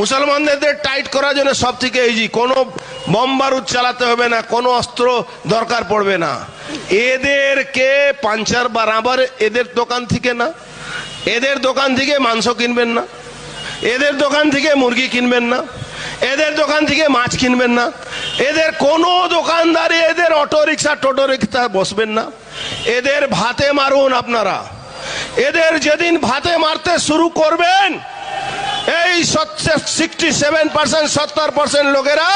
মুসলমানদের টাইট করার জন্য সব থেকে ইজি কোনো বম বারুদ চালাতে হবে না, কোনো অস্ত্র দরকার পড়বে না। এদেরকে পাঞ্চার বারাবার এদের দোকান থেকে না। এদের দোকান থেকে মাংস কিনবেন না। এদের দোকান থেকে মুরগি কিনবেন না। এদের দোকান থেকে মাছ কিনবেন না। এদের কোনো দোকানদারি এদের অটো রিক্সা টোটো রিক্সা বসবেন না। এদের ভাতে মারুন আপনারা। এদের যেদিন ভাতে মারতে শুরু করবেন এই সিক্সটি সেভেন পার্সেন্ট সত্তর পার্সেন্ট লোকেরা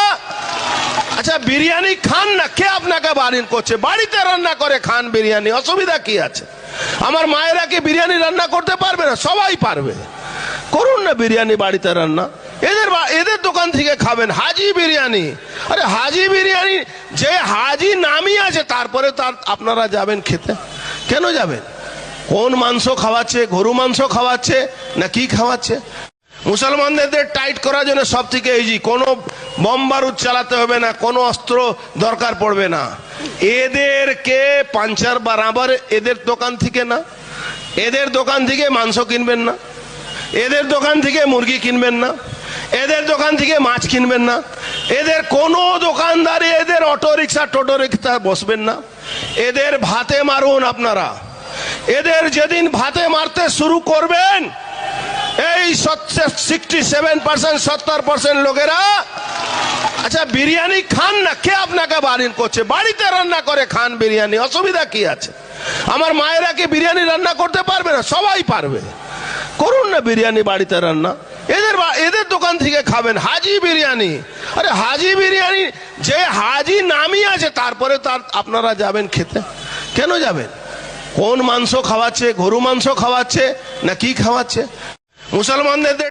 আচ্ছা বিরিয়ানি খান না, কে আপনাকে বাড়ির করছে? বাড়িতে রান্না করে খান বিরিয়ানি, অসুবিধা কি আছে? আমার মায়েরা কি বিরিয়ানি রান্না করতে পারবে না? সবাই পারবে। করুন না বিরিয়ানি বাড়িতে রান্না। এদের এদের দোকান থেকে খাবেন হাজি বিরিয়ানি। আরে, হাজি বিরিয়ানি, যে হাজি নামই আছে, তারপরে তার, আপনারা যাবেন খেতে? কেন যাবেন? কোন মাংস খাওয়াচ্ছে, গরু মাংস খাওয়াচ্ছে, না কি খাওয়াচ্ছে? মুসলমানদের টাইট করার জন্য সব থেকে ইজি কোনো বম বারুদ চালাতে হবে না, কোনো অস্ত্র দরকার পড়বে না। এদেরকে পাঞ্চার বারাবার এদের দোকান থেকে না। এদের দোকান থেকে মাংস কিনবেন না। এদের দোকান থেকে মুরগি কিনবেন না। এদের দোকান থেকে মাছ কিনবেন না। এদের কোনো দোকানদারি, এদের অটো রিক্সা টোটো রিক্সা বসবেন না। এদের ভাতে মারুন আপনারা। এদের যেদিন ভাতে মারতে শুরু করবেন, এই সিক্সটি সেভেন পার্সেন্ট সত্তর পার্সেন্ট লোকেরা আচ্ছা বিরিয়ানি খান না, কে আপনাকে বাড়ির করছে? বাড়িতে রান্না করে খান বিরিয়ানি, অসুবিধা কি আছে? আমার মায়েরা কি বিরিয়ানি রান্না করতে পারবে না? সবাই পারবে। করুন না বিরিয়ানি বাড়িতে রান্না। এদের এদের দোকান থেকে খাবেন হাজি বিরিয়ানি। আরে, হাজি বিরিয়ানি, যে হাজি নামই আছে, তারপরে তার, আপনারা যাবেন খেতে। কেন যাবেন? কোন মাংস খাওয়াচ্ছে গরু মাংস খাওয়াচ্ছে না কি খাওয়াচ্ছে? মুসলমানদের